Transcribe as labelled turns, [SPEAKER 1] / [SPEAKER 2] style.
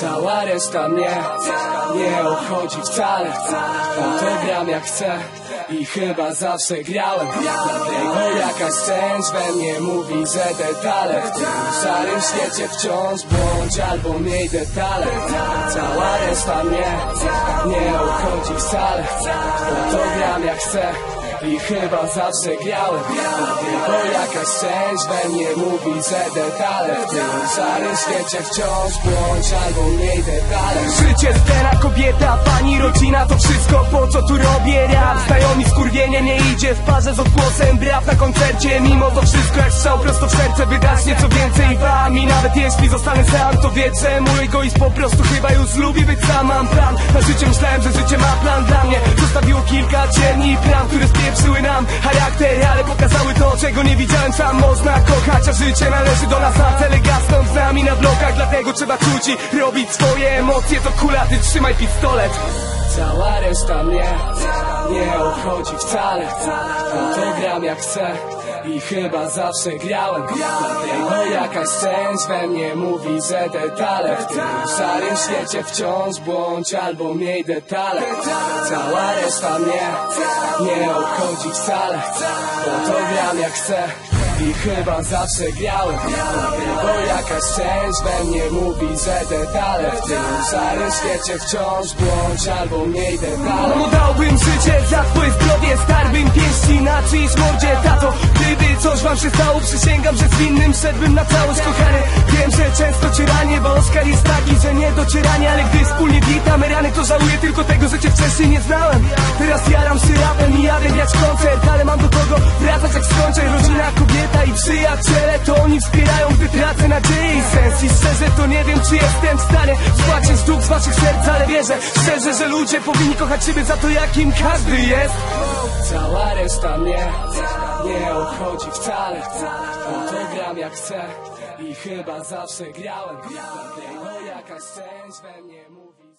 [SPEAKER 1] Cała reszta mnie nie obchodzi wcale. Bo to gram jak chcę. I chyba zawsze grałem. Dlatego jakaś część we mnie mówi, że detale. W tym szarym świecie wciąż błądź albo miej detale. Cała reszta mnie nie obchodzi wcale. Bo to gram jak chcę i chyba zawsze grałem Dlatego jakaś część we mnie mówi, że detale W tym szarym świecie wciąż błądź albo mniej detale.
[SPEAKER 2] Życie, scena, kobieta, pani, rodzina To wszystko po co tu robię rap? Znajomi skurwienie nie idzie w parze z odgłosem braw na koncercie. Mimo to wszystko jak strzał prosto w serce Wydać nieco więcej wam I nawet jeśli zostanę sam to wie, że mój egoizm po prostu chyba już lubi być sam. Mam plan. Na życie, myślałem, że życie ma plan dla mnie Kilka cieni plam, które spieprzyły nam charakter Ale pokazały to, czego nie widziałem. Sam Można kochać, a życie należy do nas na cele. Gasną z nami na blokach, dlatego trzeba czuć i robić swoje emocje. To kula, ty trzymaj pistolet.
[SPEAKER 1] Cała reszta mnie nie obchodzi wcale Bo to gram jak chcę i chyba zawsze grałem. Dlatego jakaś część we mnie mówi, że detale W tym szarym świecie wciąż błądź albo miej detale. Cała reszta mnie nie obchodzi wcale Bo to gram jak chcę i chyba zawsze grałem. Dlatego jakaś część we mnie mówi, że detale W tym wciąż błądź albo mniej detale.
[SPEAKER 2] No dałbym życie za twoje zdrowie Starbym pięści na czyjejś mordzie Tato, gdyby coś wam się stało Przysięgam, że z winnym szedłbym na całość kochany. Wiem, że często cię ranię Bo Oskar jest taki, że nie docieranie. Ale gdy wspólnie witamy rany To żałuję tylko tego, że cię wcześniej nie znałem. Teraz jaram się rapem i jadę grać przyjaciele To oni wspierają, gdy tracę nadzieję i sens. I szczerze to nie wiem, czy jestem w stanie Spłacić dług z waszych serc, ale wierzę Szczerze, że ludzie powinni kochać siebie za to, jakim każdy jest.
[SPEAKER 1] Cała reszta mnie nie obchodzi wcale. Bo to gram jak chcę i chyba zawsze grałem. Dlatego jakaś część we mnie mówi